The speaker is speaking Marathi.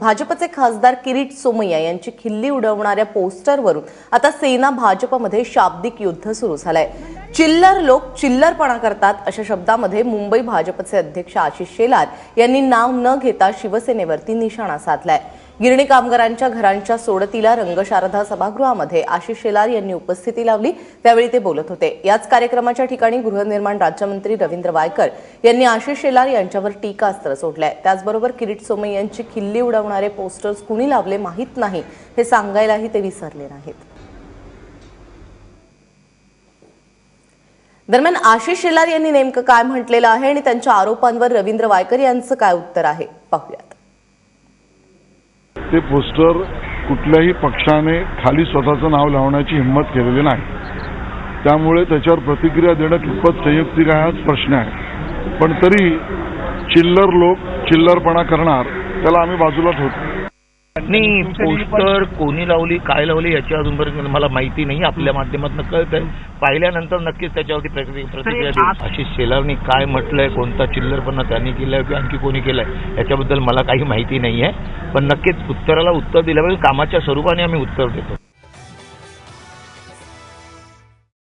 भाजपचे खासदार किरीट सोमय्या यांची खिल्ली उडवणाऱ्या पोस्टरवरून आता सेना भाजपमध्ये शाब्दिक युद्ध सुरू झालंय. चिल्लर लोक चिल्लरपणा करतात अशा शब्दामध्ये मुंबई भाजपचे अध्यक्ष आशिष शेलार यांनी नाव न घेता शिवसेनेवरती निशाणा साधलाय. गिरणी कामगारांच्या घरांच्या सोडतीला रंगशारदा सभागृहामध्ये आशिष शेलार यांनी उपस्थिती लावली. त्यावेळी ते बोलत होते. याच कार्यक्रमाच्या ठिकाणी गृहनिर्माण राज्यमंत्री रवींद्र वायकर यांनी आशिष शेलार यांच्यावर टीकास्त्र सोडलंय. त्याचबरोबर किरीट सोमय यांची खिल्ली उडवणारे पोस्टर्स कुणी लावले माहीत नाही हे सांगायलाही ते विसरले नाहीत. दरम्यान आशिष शेलार यांनी नेमकं काय म्हटलेलं आहे आणि त्यांच्या आरोपांवर रवींद्र वायकर यांचं काय उत्तर आहे? पाहूयात. ते पोस्टर कुठल्याही पक्षाने खाली स्वतःचं नाव लावण्याची हिंमत केलेली नाही. त्यामुळे त्याच्यावर प्रतिक्रिया देणं कितपत संयुक्तिक आहे हाच प्रश्न आहे. पण तरी चिल्लर लोक चिल्लरपणा करणार त्याला आम्ही बाजूला ठेवतो. नाही पोस्टर कोणी लावली काय लावली याची अजूनपर्यंत मला माहिती नाही आपल्या माध्यमातून कळत आहे पाहिल्यानंतर नक्कीच त्याच्यावरती प्रति- प्रतिक्रिया देऊ. आशिष शेलारनी काय म्हटलंय कोणता चिल्लरपणा त्यांनी केलाय किंवा आणखी कोणी केलाय याच्याबद्दल मला काही माहिती नाही आहे पण नक्कीच उत्तराला उत्तर दिल्यामुळे कामाच्या स्वरूपाने आम्ही उत्तर देतो.